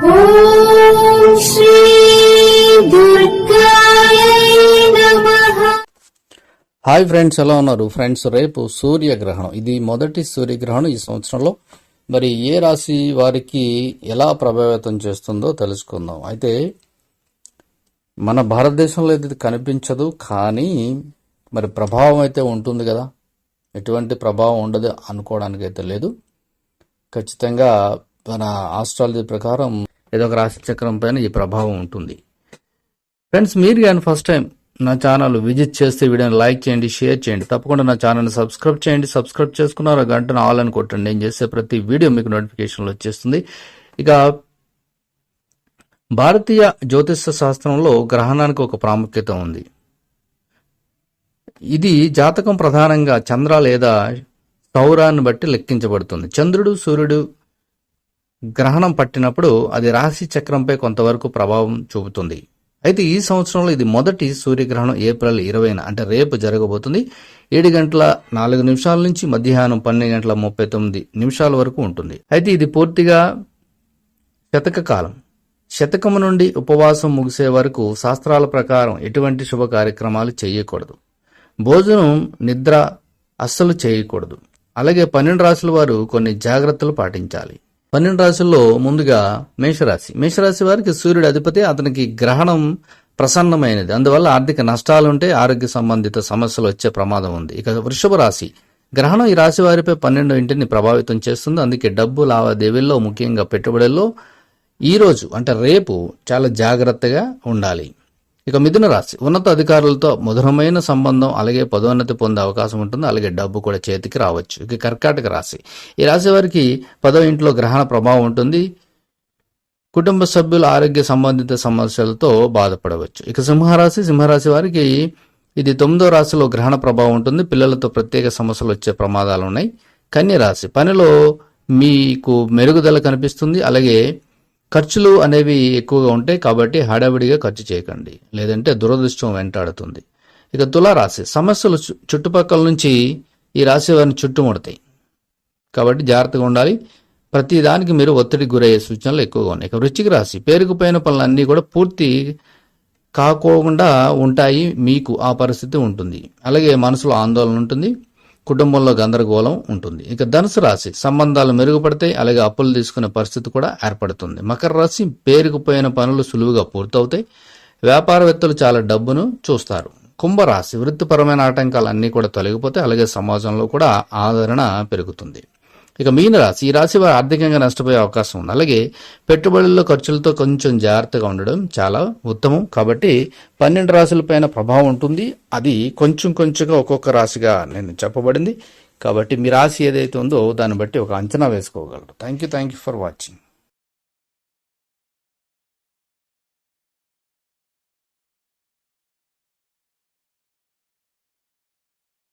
Hi friends ఎలా ఉన్నారు? Friends రేపు సూర్యగ్రహణం. ఇది మొదటి సూర్యగ్రహణం ఈ సంవత్సరంలో. మరి ఏ రాశి వారికి ఎలా ప్రభావితం చేస్తుందో తెలుసుకుందాం. అయితే మన భారతదేశంలో ఇది కనిపించదు కానీ మరి ప్రభావం అయితే ఉంటుంది కదా. ఎటువంటి ప్రభావం ఉండదు అనుకోవడానికి అయితే లేదు. ఖచ్చితంగా మన ఆస్ట్రాలజీ ప్రకారం ఏదో ఒక రాశి చక్రం పైన ఈ ప్రభావం ఉంటుంది. ఫ్రెండ్స్ మీరు కానీ ఫస్ట్ టైం నా ఛానల్ విజిట్ చేస్తే వీడియోని లైక్ చేయండి షేర్ చేయండి. తప్పకుండా నా ఛానల్ని సబ్స్క్రైబ్ చేయండి. సబ్స్క్రైబ్ చేసుకున్నారు గంటను ఆల్ అని కొట్టండి. నేను చేసే ప్రతి వీడియో మీకు నోటిఫికేషన్లో వచ్చేస్తుంది. ఇక భారతీయ జ్యోతిష శాస్త్రంలో గ్రహణానికి ఒక ప్రాముఖ్యత ఉంది. ఇది జాతకం ప్రధానంగా చంద్ర లేదా సౌరాన్ని బట్టి లెక్కించబడుతుంది. చంద్రుడు సూర్యుడు గ్రహణం పట్టినప్పుడు అది రాశి చక్రంపై కొంతవరకు ప్రభావం చూపుతుంది. అయితే ఈ సంవత్సరంలో ఇది మొదటి సూర్యగ్రహణం ఏప్రిల్ ఇరవైన అంటే రేపు జరగబోతుంది. ఏడు గంటల నాలుగు నిమిషాల నుంచి మధ్యాహ్నం పన్నెండు గంటల ముప్పై తొమ్మిది నిమిషాల వరకు ఉంటుంది. అయితే ఇది పూర్తిగా శతక కాలం శతకము నుండి ఉపవాసం ముగిసే వరకు శాస్త్రాల ప్రకారం ఎటువంటి శుభ కార్యక్రమాలు చేయకూడదు. భోజనం నిద్ర అస్సలు చేయకూడదు. అలాగే పన్నెండు రాసుల వారు కొన్ని జాగ్రత్తలు పాటించాలి. పన్నెండు రాశుల్లో ముందుగా మేషరాశి. మేషరాశి వారికి సూర్యుడు అధిపతి అతనికి గ్రహణం ప్రసన్నమైనది. అందువల్ల ఆర్థిక నష్టాలుంటే ఆరోగ్య సంబంధిత సమస్యలు వచ్చే ప్రమాదం ఉంది. ఇక వృషభ రాశి. గ్రహణం ఈ రాశి వారిపై పన్నెండో ఇంటిని ప్రభావితం చేస్తుంది. అందుకే డబ్బు లావాదేవీల్లో ముఖ్యంగా పెట్టుబడుల్లో ఈరోజు అంటే రేపు చాలా జాగ్రత్తగా ఉండాలి. ఇక మిథున రాశి. ఉన్నత అధికారులతో మధురమైన సంబంధం అలాగే పదోన్నతి పొందే అవకాశం ఉంటుంది. అలాగే డబ్బు కూడా చేతికి రావచ్చు. ఇక కర్కాటక రాశి. ఈ రాశి వారికి పదో ఇంట్లో గ్రహణ ప్రభావం ఉంటుంది. కుటుంబ సభ్యుల ఆరోగ్య సంబంధిత సమస్యలతో బాధపడవచ్చు. ఇక సింహరాశి. సింహరాశి వారికి ఇది తొమ్మిదో రాశిలో గ్రహణ ప్రభావం ఉంటుంది. పిల్లలతో ప్రత్యేక సమస్యలు వచ్చే ప్రమాదాలు ఉన్నాయి. కన్య రాశి పనిలో మీకు మెరుగుదల కనిపిస్తుంది. అలాగే ఖర్చులు అనేవి ఎక్కువగా ఉంటాయి కాబట్టి హడావిడిగా ఖర్చు చేయకండి. లేదంటే దురదృష్టం వెంటాడుతుంది. ఇక తులారాశి. సమస్యలు చుట్టుపక్కల నుంచి ఈ రాశి వారిని చుట్టుముడతాయి. కాబట్టి జాగ్రత్తగా ఉండాలి. ప్రతి దానికి మీరు ఒత్తిడికి గురయ్యే సూచనలు ఎక్కువగా ఉన్నాయి. ఇక వృశ్చిక రాశి. పేరుకుపోయిన పనులన్నీ కూడా పూర్తి కాకోకుండా ఉంటాయి. మీకు ఆ పరిస్థితి ఉంటుంది. అలాగే మనసులో ఆందోళన ఉంటుంది. కుటుంబంలో గందరగోళం ఉంటుంది. ఇక ధనుసు రాశి సంబంధాలు మెరుగుపడతాయి అలాగే అప్పులు తీసుకునే పరిస్థితి కూడా ఏర్పడుతుంది. మకర రాశి పేరుకుపోయిన పనులు సులువుగా పూర్తవుతాయి. వ్యాపారవేత్తలు చాలా డబ్బును చూస్తారు. కుంభరాశి వృత్తిపరమైన ఆటంకాలు అన్నీ కూడా తొలగిపోతాయి అలాగే సమాజంలో కూడా ఆదరణ పెరుగుతుంది. ఇక మీన రాశి ఈ రాశి వారు ఆర్థికంగా నష్టపోయే అవకాశం ఉంది. అలాగే పెట్టుబడుల్లో ఖర్చులతో కొంచెం జాగ్రత్తగా ఉండడం చాలా ఉత్తమం. కాబట్టి పన్నెండు రాశుల పైన ప్రభావం ఉంటుంది. అది కొంచెం కొంచెంగా ఒక్కొక్క రాశిగా నేను చెప్పబడింది. కాబట్టి మీ రాశి ఏదైతే ఉందో దాన్ని బట్టి ఒక అంచనా వేసుకోగలరు. Thank you thank you for watching